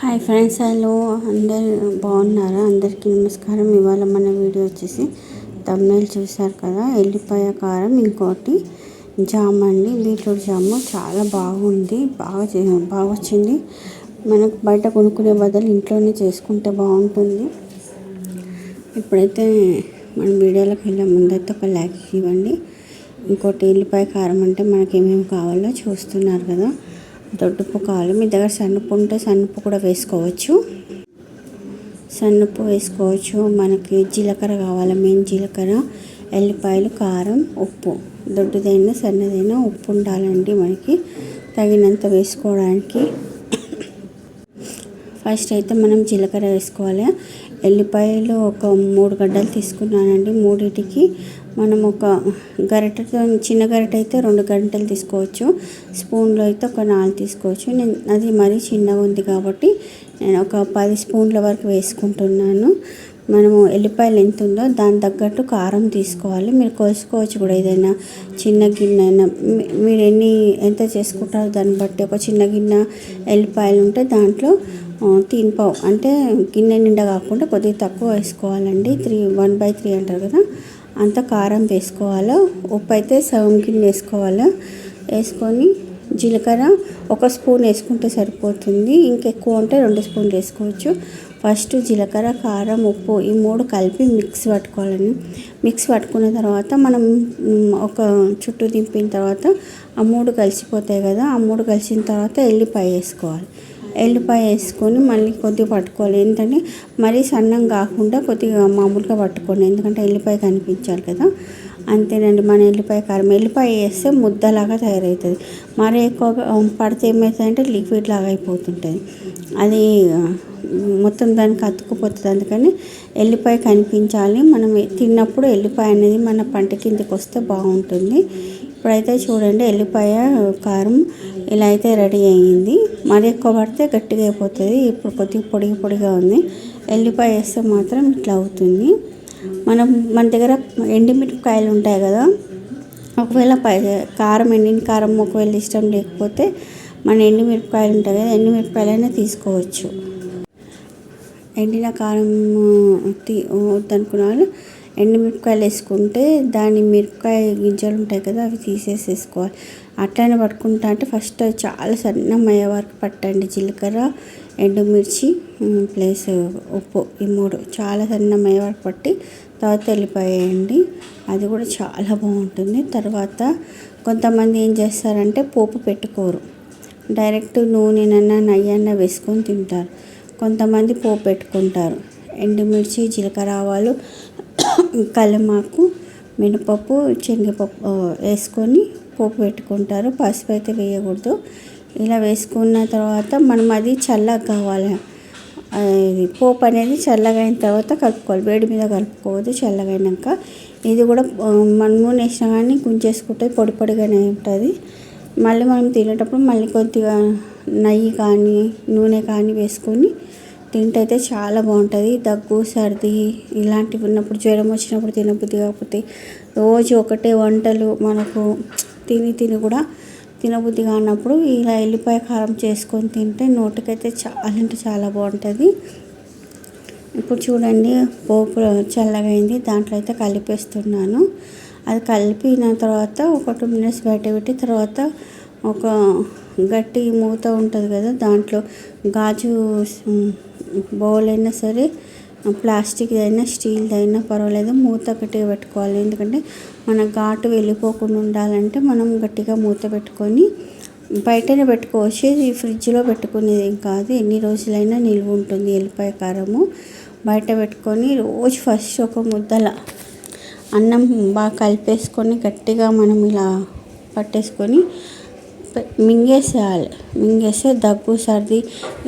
Hi friends hello అందరు బాగున్నారా? అందరికీ నమస్కారం. ఇవాళ మన వీడియో వచ్చేసి తమిళ చూసారు కదా? ఎల్లిపాయ కారం ఇంకోటి జామ్ అండి. Beetroot jam. చాలా బాగుంది. బాగా బాగా వచ్చింది. మనకు బయట కొనుక్కునే బదులు ఇంట్లోనే చేసుకుంటే బాగుంటుంది. ఇప్పుడైతే మన వీడియోలోకి వెళ్ళే ముందైతే ఒక లైక్ ఇవ్వండి. ఇంకోటి ఎల్లిపాయ కారం అంటే మనకి ఏమేమి కావాలో చూస్తున్నారు కదా? దొడ్డుప్పు కావాలి మీ దగ్గర సన్నపు ఉంటే సన్నపు కూడా వేసుకోవచ్చు. సన్నపు వేసుకోవచ్చు. మనకి జీలకర్ర కావాలి మెయిన్ జీలకర్ర ఎల్లిపాయలు కారం ఉప్పు. దొడ్డుదైనా సన్నదైనా ఉప్పు ఉండాలండి మనకి. తగినంత వేసుకోవడానికి. ఫస్ట్ అయితే మనం జీలకర్ర వేసుకోవాలి. ఎల్లిపాయలు ఒక మూడు గడ్డలు తీసుకున్నానండి. మూడింటికి మనం ఒక గరిటెతో చిన్న గరిట అయితే రెండు గంటలు తీసుకోవచ్చు. స్పూన్లో అయితే ఒక నాలుగు తీసుకోవచ్చు. నేను అది మరీ చిన్నగా ఉంది కాబట్టి నేను ఒక పది స్పూన్ల వరకు వేసుకుంటున్నాను. మనము ఎల్లిపాయలు ఎంత ఉందో దాని తగ్గట్టు కారం తీసుకోవాలి. మీరు కోసుకోవచ్చు కూడా ఏదైనా చిన్న గిన్నె అయినా మీరు ఎన్ని ఎంత చేసుకుంటారో దాన్ని బట్టి ఒక చిన్న గిన్నె ఎల్లిపాయలు ఉంటే దాంట్లో తినిపావు అంటే గిన్నె నిండా కాకుండా కొద్దిగా తక్కువ వేసుకోవాలండి. త్రీ వన్ బై త్రీ అంటారు కదా. అంత కారం వేసుకోవాలి? ఉప్పు అయితే సగం గిన్నె వేసుకోవాలి? వేసుకొని జీలకర్ర ఒక స్పూన్ వేసుకుంటే సరిపోతుంది. ఇంకెక్కువ ఉంటే రెండు స్పూన్లు వేసుకోవచ్చు. ఫస్ట్ జీలకర్ర కారం ఉప్పు ఈ మూడు కలిపి మిక్స్ పట్టుకోవాలని మిక్స్ పట్టుకున్న తర్వాత మనం ఒక చుట్టూ దింపిన తర్వాత ఆ మూడు కలిసిపోతాయి కదా ఆ మూడు కలిసిన తర్వాత ఎల్లిపాయ వేసుకోవాలి. ఎల్లిపాయ వేసుకొని మళ్ళీ కొద్దిగా పట్టుకోవాలి. ఎందుకంటే మరీ సన్నం కాకుండా కొద్దిగా మామూలుగా పట్టుకోండి. ఎందుకంటే ఎల్లిపాయ కనిపించాలి కదా. అంతేనండి మన ఎల్లిపాయ కారం. ఎల్లిపాయ వేస్తే ముద్దలాగా తయారవుతుంది. మరీ ఎక్కువగా పడితే ఏమవుతుందంటే లిక్విడ్ లాగా అయిపోతుంటుంది. అది మొత్తం దానికి అతుక్కుపోతుంది. అందుకని ఎల్లిపాయ కనిపించాలి. మనం తిన్నప్పుడు ఎల్లిపాయ అనేది మన పంట కిందకి వస్తే బాగుంటుంది. ఇప్పుడైతే చూడండి ఎల్లిపాయ కారం ఇలా అయితే రెడీ అయ్యింది. మరి ఎక్కువ పడితే గట్టిగా అయిపోతుంది. ఇప్పుడు కొద్దిగా పొడి పొడిగా ఉంది. ఎల్లిపాయ వేస్తే మాత్రం ఇట్లా అవుతుంది. మనం మన దగ్గర ఎండిమిరపకాయలు ఉంటాయి కదా ఒకవేళ కారం ఎండిన కారం ఒకవేళ ఇష్టం లేకపోతే మన ఎండిమిరపకాయలు ఉంటాయి కదా ఎండిమిరపకాయలైనా తీసుకోవచ్చు. ఎండిన కారం వద్దనుకున్న వాళ్ళు ఎండుమిరపకాయలు వేసుకుంటే దాని మిరపకాయ గింజలు ఉంటాయి కదా అవి తీసేసేసుకోవాలి. అట్లనే పట్టుకుంటా అంటే ఫస్ట్ చాలా సన్నమయ్యే వరకు పట్టండి. జీలకర్ర ఎండుమిర్చి ప్లస్ ఉప్పు ఈ మూడు చాలా సన్నమయ్యే వరకు పట్టి తర్వాత వెళ్ళిపోయేయండి అది కూడా చాలా బాగుంటుంది. తర్వాత కొంతమంది ఏం చేస్తారంటే పోపు పెట్టుకోరు. డైరెక్ట్ నూనెనన్నా నయ్యన్నా వేసుకొని తింటారు. కొంతమంది పోపు పెట్టుకుంటారు. ఎండుమిర్చి జీలకర్ర ఆవాలు కలమాకు మినపప్పు శనగపప్పు వేసుకొని పోపు పెట్టుకుంటారు. పసుపు అయితే వేయకూడదు. ఇలా వేసుకున్న తర్వాత మనం అది చల్లగా కావాలి. ఇది పోపు అనేది చల్లగా అయిన తర్వాత కలుపుకోవాలి. వేడి మీద కలుపుకోవద్దు చల్లగా ఇది కూడా మన నూనె వేసినా కానీ గుంజేసుకుంటే పొడి పొడిగానే ఉంటుంది. మళ్ళీ మనం తినేటప్పుడు మళ్ళీ కొద్దిగా నెయ్యి కానీ నూనె కానీ వేసుకొని తింటే అయితే చాలా బాగుంటుంది. దగ్గు సర్ది ఇలాంటివి ఉన్నప్పుడు జ్వరం వచ్చినప్పుడు తినబుద్ధి కాకపోతే రోజు ఒకటే వంటలు మనకు తిని తిని కూడా తినబుద్ధి కానప్పుడు ఇలా ఎల్లిపాయ కారం చేసుకొని తింటే నోటికైతే చాలా అంటే చాలా బాగుంటుంది. ఇప్పుడు చూడండి పోపు చల్లగా అయింది దాంట్లో అయితే కలిపేస్తున్నాను. అది కలిపిన తర్వాత ఒక టూ మినిట్స్ బయట పెట్టి తర్వాత ఒక గట్టి మూత ఉంటుంది కదా దాంట్లో గాజు బౌల్ అయినా సరే ప్లాస్టిక్ అయినా స్టీల్ అయినా పర్వాలేదు మూత గట్టిగా పెట్టుకోవాలి. ఎందుకంటే మన ఘాటు వెళ్ళిపోకుండా ఉండాలంటే మనం గట్టిగా మూత పెట్టుకొని బయటనే పెట్టుకోవచ్చు. ఇది ఫ్రిడ్జ్లో పెట్టుకునేది ఏం కాదు. ఎన్ని రోజులైనా నిల్వ ఉంటుంది ఎల్లిపాయ కారము. బయట పెట్టుకొని రోజు ఫస్ట్ ఒక ముద్దల అన్నం బాగా కలిపేసుకొని గట్టిగా మనం ఇలా పట్టేసుకొని మింగేసేయాలి. మింగేస్తే దగ్గు సర్ది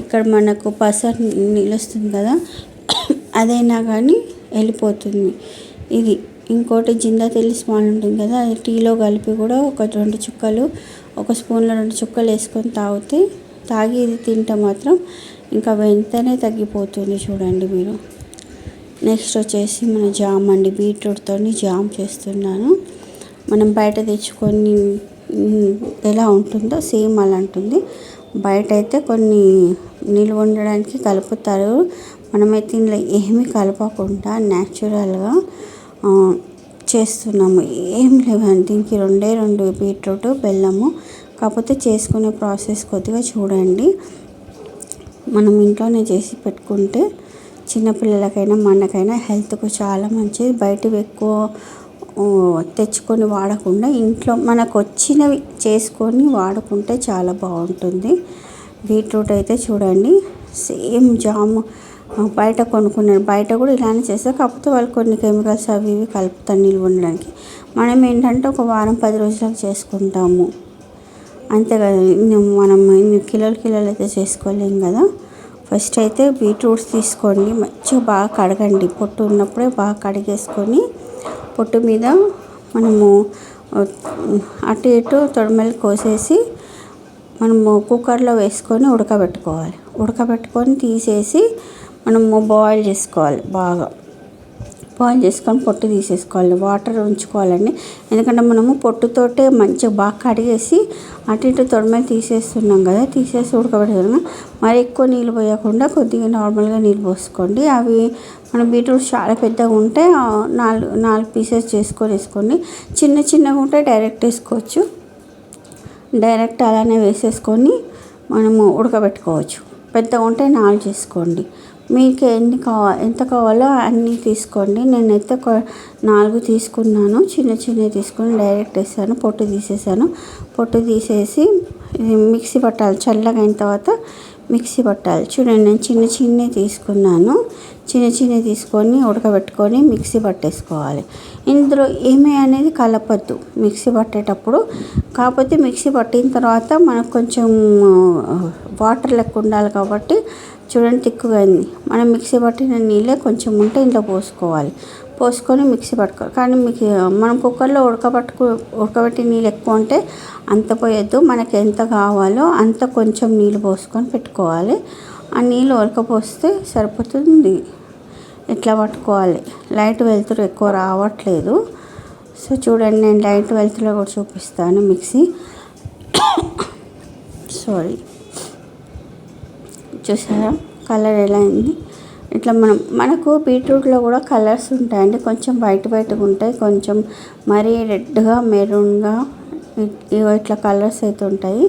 ఇక్కడ మనకు పస నిలుస్తుంది కదా అదైనా కానీ వెళ్ళిపోతుంది. ఇది ఇంకోటి జిందా తెలి స్మాల్ ఉంటుంది కదా అది టీలో కలిపి కూడా ఒక రెండు చుక్కలు ఒక స్పూన్లో రెండు చుక్కలు వేసుకొని తాగితే తాగి ఇది తింటే మాత్రం ఇంకా వెంటనే తగ్గిపోతుంది చూడండి మీరు. నెక్స్ట్ వచ్చేసి మన జామ్ అండి బీట్రూట్తో జామ్ చేస్తున్నాను. మనం బయట తెచ్చుకొని ఎలా ఉంటుందో సేమ్ అలా ఉంటుంది. బయట అయితే కొన్ని నిల్వ ఉండడానికి కలుపుతారు. మనమైతే ఇందులో ఏమీ కలపకుండా న్యాచురల్గా చేస్తున్నాము. ఏం లేవండి దీనికి రెండే రెండు బీట్రూట్ బెల్లము కాకపోతే చేసుకునే ప్రాసెస్ కొద్దిగా చూడండి. మనం ఇంట్లోనే చేసి పెట్టుకుంటే చిన్నపిల్లలకైనా మనకైనా హెల్త్కు చాలా మంచిది. బయటవి ఎక్కువ తెచ్చుకొని వాడకుండా ఇంట్లో మనకు వచ్చినవి చేసుకొని వాడుకుంటే చాలా బాగుంటుంది. బీట్రూట్ అయితే చూడండి సేమ్ జాము. బయట కొనుక్కున్నాను బయట కూడా ఇలానే చేస్తారు కాకపోతే వాళ్ళు కొన్ని కెమికల్స్ అవి ఇవి కలుపుతారు నిల్వ ఉండడానికి. మనం ఏంటంటే ఒక వారం పది రోజులకు చేసుకుంటాము. అంతే కదా మనం ఇన్ని కిలోలు కిలోలు అయితే చేసుకోలేం కదా. ఫస్ట్ అయితే బీట్రూట్స్ తీసుకోండి. మంచిగా బాగా కడగండి. పొట్టు ఉన్నప్పుడే బాగా కడిగేసుకొని పొట్టు మీద మనము అటు ఇటు తొడమలు కోసేసి మనము కుక్కర్లో వేసుకొని ఉడకబెట్టుకోవాలి. ఉడకబెట్టుకొని తీసేసి మనము బాయిల్ చేసుకోవాలి బాగా. బాయిల్ చేసుకొని పొట్టు తీసేసుకోవాలి. వాటర్ ఉంచుకోవాలండి. ఎందుకంటే మనము పొట్టుతోటే మంచిగా బాగా కడిగేసి అటు ఇటు తొడమలు తీసేస్తున్నాం కదా తీసేసి ఉడకబెడుతున్నాం మరి ఎక్కువ నీళ్ళు పోయకుండా కొద్దిగా నార్మల్గా నీళ్ళు పోసుకోండి. అవి మన బీట్రూట్ చాలా పెద్దగా ఉంటే నాలుగు నాలుగు పీసెస్ చేసుకొని వేసుకోండి. చిన్న చిన్నగా ఉంటే డైరెక్ట్ వేసుకోవచ్చు. డైరెక్ట్ అలానే వేసేసుకొని మనము ఉడకబెట్టుకోవచ్చు. పెద్దగా ఉంటే నాలుగు చేసుకోండి. మీకు ఎన్ని కావా ఎంత కావాలో అన్నీ తీసుకోండి. నేనైతే ఒక నాలుగు తీసుకున్నాను. చిన్న చిన్నవి తీసుకుని డైరెక్ట్ వేసాను. పొట్టు తీసేసాను. పొట్టు తీసేసి మిక్సీ పట్టాలి చల్లగా అయిన తర్వాత మిక్సీ పట్టాలి చూడండి నేను చిన్న చిన్నవి తీసుకున్నాను. చిన్న చిన్నవి తీసుకొని ఉడకబెట్టుకొని మిక్సీ పట్టేసుకోవాలి ఇందులో ఏమి అనేది కలపద్దు మిక్సీ పట్టేటప్పుడు కాకపోతే మిక్సీ పట్టిన తర్వాత మనకు కొంచెం వాటర్ లెక్క ఉండాలి కాబట్టి చూడండి తిక్కుగా అయింది. మనం మిక్సీ పట్టిన నీళ్ళే కొంచెం ఉంటే ఇంట్లో పోసుకోవాలి. పోసుకొని మిక్సీ పట్టుకోవాలి. కానీ మీకు మనం కుక్కర్లో ఉడకబట్టుకు ఉడకబెట్టి నీళ్ళు ఎక్కువ ఉంటే అంత పోయొద్దు. మనకి ఎంత కావాలో అంత కొంచెం నీళ్ళు పోసుకొని పెట్టుకోవాలి. ఆ నీళ్ళు ఉడకపోస్తే సరిపోతుంది. ఇట్లా పట్టుకోవాలి? లైట్ వెలుతురు ఎక్కువ రావట్లేదు. సో చూడండి నేను లైట్ వెలుతురులో కూడా చూపిస్తాను మిక్సీ. సారీ చూసారా? కలర్ ఎలా అయింది ఇట్లా మనం మనకు బీట్రూట్లో కూడా కలర్స్ ఉంటాయండి. కొంచెం వైట్ బయటగా ఉంటాయి కొంచెం మరీ రెడ్గా మెరూన్గా ఇట్లా కలర్స్ అయితే ఉంటాయి.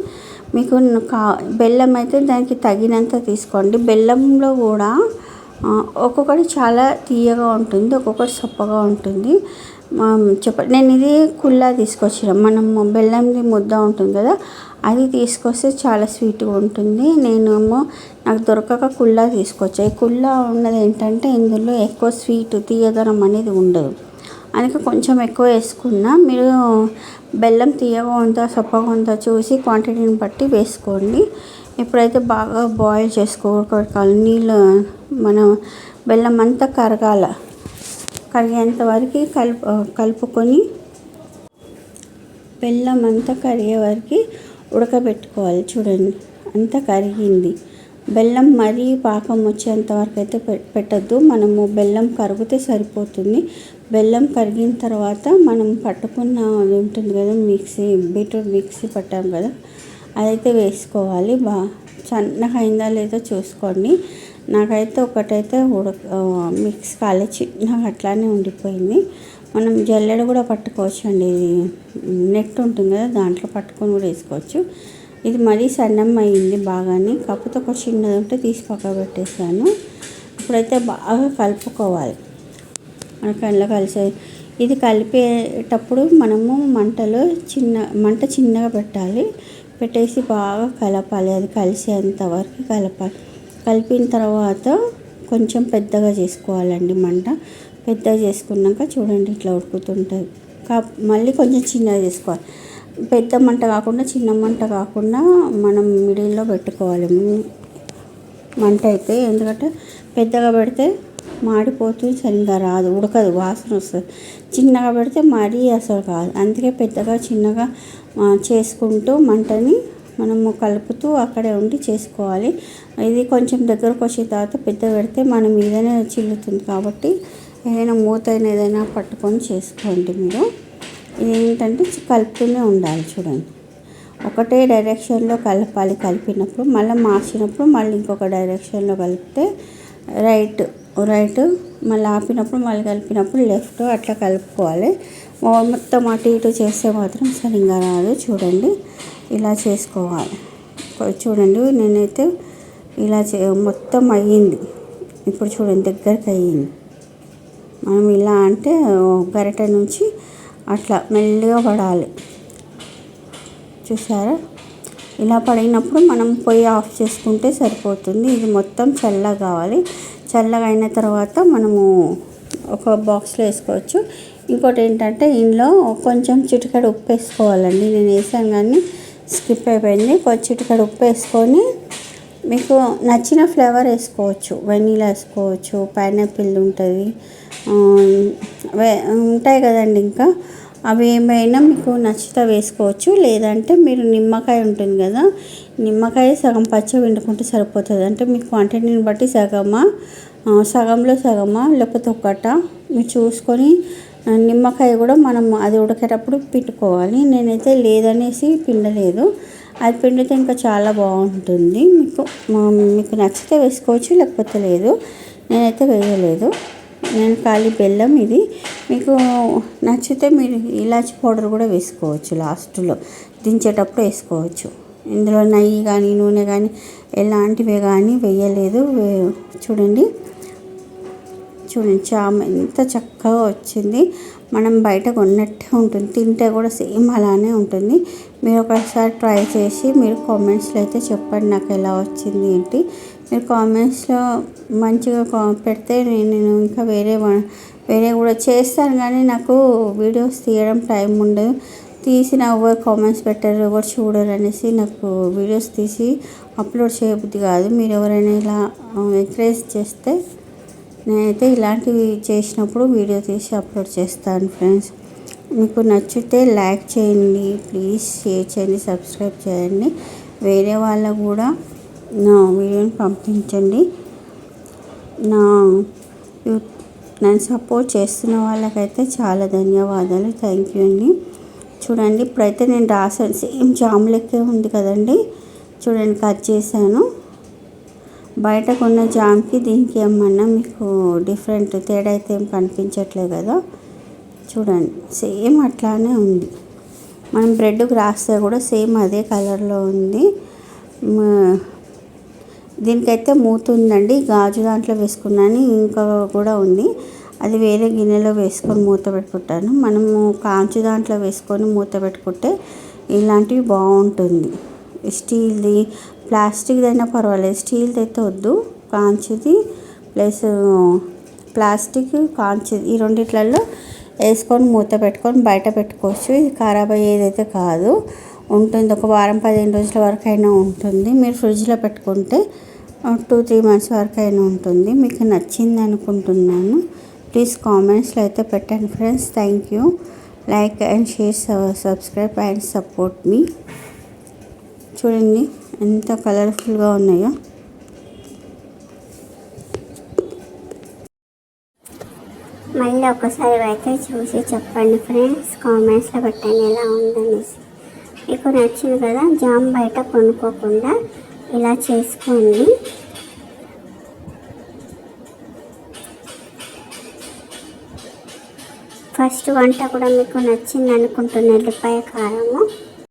మీకు కా బెల్లం అయితే దానికి తగినంత తీసుకోండి. బెల్లంలో కూడా ఒక్కొక్కటి చాలా తీయగా ఉంటుంది ఒక్కొక్కటి సొప్పగా ఉంటుంది. చెప్ప నేను ఇది కుల్లా తీసుకొచ్చిన మనం బెల్లంది ముద్ద ఉంటుంది కదా అది తీసుకొస్తే చాలా స్వీట్గా ఉంటుంది. నేనేమో నాకు దొరకక కుల్లా తీసుకొచ్చా. ఈ కుల్లా ఉన్నది ఏంటంటే ఇందులో ఎక్కువ స్వీట్ తీయదనం అనేది ఉండదు. అందుకే కొంచెం ఎక్కువ వేసుకున్నా. మీరు బెల్లం తీయగా ఉందా సొప్పగా ఉందా చూసి క్వాంటిటీని బట్టి వేసుకోండి. ఇప్పుడైతే బాగా బాయిల్ చేసుకోవాలి నీళ్ళు మనం బెల్లం అంతా కరగాల కరిగేంత వరకు కలుపు కలుపుకొని బెల్లం అంతా కరిగే వరకు ఉడకబెట్టుకోవాలి. చూడండి అంతా కరిగింది. బెల్లం మరీ పాకం వచ్చేంత వరకు అయితే పెట్టద్దు. మనము బెల్లం కరిగితే సరిపోతుంది. బెల్లం కరిగిన తర్వాత మనం పట్టుకున్న అది ఉంటుంది కదా మిక్సీ బీట్రూట్ మిక్సీ పట్టాం కదా అదైతే వేసుకోవాలి. బా సన్నగా అయిందా లేదో చూసుకోండి. నాకైతే ఒకటైతే ఉడక మిక్స్ కాలే చిన్నగా అట్లానే ఉండిపోయింది. మనం జల్లెడ కూడా పట్టుకోవచ్చు అండి ఇది నెట్ ఉంటుంది కదా దాంట్లో పట్టుకొని కూడా వేసుకోవచ్చు. ఇది మరీ సన్నం అయింది బాగానే. కాకపోతే ఒక చిన్నది ఉంటే తీసి పక్క పెట్టేసాను ఇప్పుడైతే బాగా కలుపుకోవాలి. మనకు అందులో కలిసే. ఇది కలిపేటప్పుడు మనము మంటలో చిన్న మంట చిన్నగా పెట్టాలి. పెట్టేసి బాగా కలపాలి. అది కలిసేంత వరకు కలపాలి. కలిపిన తర్వాత కొంచెం పెద్దగా చేసుకోవాలండి మంట. పెద్దగా చేసుకున్నాక చూడండి ఇట్లా ఉడుకుతుంటుంది కా మళ్ళీ కొంచెం చిన్నగా చేసుకోవాలి. పెద్ద మంట కాకుండా చిన్న మంట కాకుండా మనం మిడిల్లో పెట్టుకోవాలి. మంట అయితే. ఎందుకంటే పెద్దగా పెడితే మాడిపోతుంది సరిగ్గా రాదు ఉడకదు వాసన వస్తుంది. చిన్నగా పెడితే మరీ అసలు కాదు. అందుకే పెద్దగా చిన్నగా చేసుకుంటూ మంటని మనము కలుపుతూ అక్కడే ఉండి చేసుకోవాలి. ఇది కొంచెం దగ్గరకు వచ్చిన తర్వాత పెద్ద పెడితే మన మీదనే చిల్లుతుంది కాబట్టి ఏదైనా మూత ఏదైనా పట్టుకొని చేసుకోండి మీరు. ఇది ఏంటంటే కలుపుతూనే ఉండాలి చూడండి. ఒకటే డైరెక్షన్లో కలపాలి. కలిపినప్పుడు మళ్ళీ మార్చినప్పుడు మళ్ళీ ఇంకొక డైరెక్షన్లో కలిపితే రైట్ రైట్ మళ్ళీ ఆపినప్పుడు మళ్ళీ కలిపినప్పుడు లెఫ్ట్ అట్లా కలుపుకోవాలి. మొత్తం అటు ఇటు చేస్తే మాత్రం సరిగ్గా రాదు. చూడండి ఇలా చేసుకోవాలి. చూడండి నేనైతే ఇలా చే మొత్తం అయ్యింది. ఇప్పుడు చూడండి దగ్గరికి అయ్యింది. మనం ఇలా అంటే గరిటె నుంచి అట్లా మెల్లిగా పడాలి. చూసారా? ఇలా పడినప్పుడు మనం పొయ్యి ఆఫ్ చేసుకుంటే సరిపోతుంది. ఇది మొత్తం చల్లగా కావాలి. చల్లగా అయిన తర్వాత మనము ఒక బాక్స్లో వేసుకోవచ్చు. ఇంకోటి ఏంటంటే ఇందులో కొంచెం చిటికడ ఉప్పు వేసుకోవాలండి. నేను వేసాను కానీ స్కిప్ అయిపోయింది. కొంచెం చిటికడ ఉప్పు వేసుకొని మీకు నచ్చిన ఫ్లేవర్ వేసుకోవచ్చు. వెనీలా వేసుకోవచ్చు పైనాపిల్ ఉంటుంది. ఉంటాయి కదండి ఇంకా. అవి ఏమైనా మీకు నచ్చితే వేసుకోవచ్చు లేదంటే మీరు నిమ్మకాయ ఉంటుంది కదా నిమ్మకాయ సగం పచ్చ వండుకుంటే సరిపోతుంది. అంటే మీ క్వాంటిటీని బట్టి సగమా సగంలో సగమా లేకపోతే ఒకట మీరు చూసుకొని నిమ్మకాయ కూడా మనం అది ఉడికేటప్పుడు పిండుకోవాలి. నేనైతే లేదనేసి పిండలేదు. అది పిండితే ఇంకా చాలా బాగుంటుంది. మీకు మీకు నచ్చితే వేసుకోవచ్చు లేకపోతే లేదు. నేనైతే వేయలేదు. నేను ఖాళీ బెల్లం ఇది. మీకు నచ్చితే మీరు ఇలాచి పౌడర్ కూడా వేసుకోవచ్చు లాస్ట్లో. దించేటప్పుడు వేసుకోవచ్చు. ఇందులో నెయ్యి కానీ నూనె కానీ ఎలాంటివి కానీ వేయలేదు. చూడండి. చూడండి చామ ఎంత చక్కగా వచ్చింది. మనం బయట కొన్నట్టే ఉంటుంది. తింటే కూడా సేమ్ అలానే ఉంటుంది. మీరు ఒకసారి ట్రై చేసి మీరు కామెంట్స్లో అయితే చెప్పండి నాకు ఎలా వచ్చింది ఏంటి. మీరు కామెంట్స్లో మంచిగా కా పెడితే నేను ఇంకా వేరే వేరే కూడా చేస్తాను కానీ నాకు వీడియోస్ తీయడం టైం ఉండదు. తీసిన ఎవరు కామెంట్స్ పెట్టారు ఎవరు చూడరు అనేసి నాకు వీడియోస్ తీసి అప్లోడ్ చేయబుద్ది కాదు. మీరు ఎవరైనా ఇలా ఎంకరేజ్ చేస్తే నేనైతే ఇలాంటివి చేసినప్పుడు వీడియో తీసి అప్లోడ్ చేస్తాను ఫ్రెండ్స్. మీకు నచ్చితే లైక్ చేయండి ప్లీజ్ షేర్ చేయండి సబ్స్క్రైబ్ చేయండి. వేరే వాళ్ళకు కూడా నా వీడియోని పంపించండి. నా నన్ను సపోర్ట్ చేస్తున్న వాళ్ళకైతే చాలా ధన్యవాదాలు. థ్యాంక్ యూ అండి. చూడండి ఇప్పుడైతే నేను రాసాను. సేమ్ జామ్ లెక్కే ఉంది కదండి. చూడండి కట్ చేశాను. బయట కొన్న జామ్కి దీనికి ఏమన్నా మీకు డిఫరెంట్ తేడా అయితే ఏం కనిపించట్లేదు కదా. చూడండి సేమ్ అట్లానే ఉంది. మనం బ్రెడ్కి రాస్తే కూడా సేమ్ అదే కలర్లో ఉంది. దీనికైతే మూత ఉందండి గాజు దాంట్లో వేసుకున్నాను. ఇంకా కూడా ఉంది. అది వేరే గిన్నెలో వేసుకొని మూత పెట్టుకుంటాను. మనము కాంచు దాంట్లో వేసుకొని మూత పెట్టుకుంటే ఇలాంటివి బాగుంటుంది. స్టీల్ది ప్లాస్టిక్ది అయినా పర్వాలేదు. స్టీల్ది అయితే వద్దు. కాంచిది ప్లస్ ప్లాస్టిక్ కాంచిది ఈ రెండిట్లలో వేసుకొని మూత పెట్టుకొని బయట పెట్టుకోవచ్చు. ఇది ఖరాబ్ అయ్యేదైతే కాదు. ఉంటుంది. ఒక వారం పదిహేను రోజుల వరకు అయినా ఉంటుంది. మీరు ఫ్రిడ్జ్లో పెట్టుకుంటే టూ త్రీ మంత్స్ వరకు అయినా ఉంటుంది. మీకు నచ్చింది అనుకుంటున్నాను. ప్లీజ్ కామెంట్స్లో అయితే పెట్టండి friends. Thank you. Like and share subscribe and support మీ. చూడండి ఎంత కలర్ఫుల్గా ఉన్నాయో. మళ్ళీ ఒకసారి అయితే చూసి చెప్పండి ఫ్రెండ్స్. కామెంట్స్లో పెట్టండి ఎలా ఉందనేసి. మీకు నచ్చింది కదా జామ్ బయట కొనుక్కోకుండా ఇలా చేసుకోండి. ఫస్ట్ వంట కూడా మీకు నచ్చింది అనుకుంటున్న ఎల్లిపాయ కారము.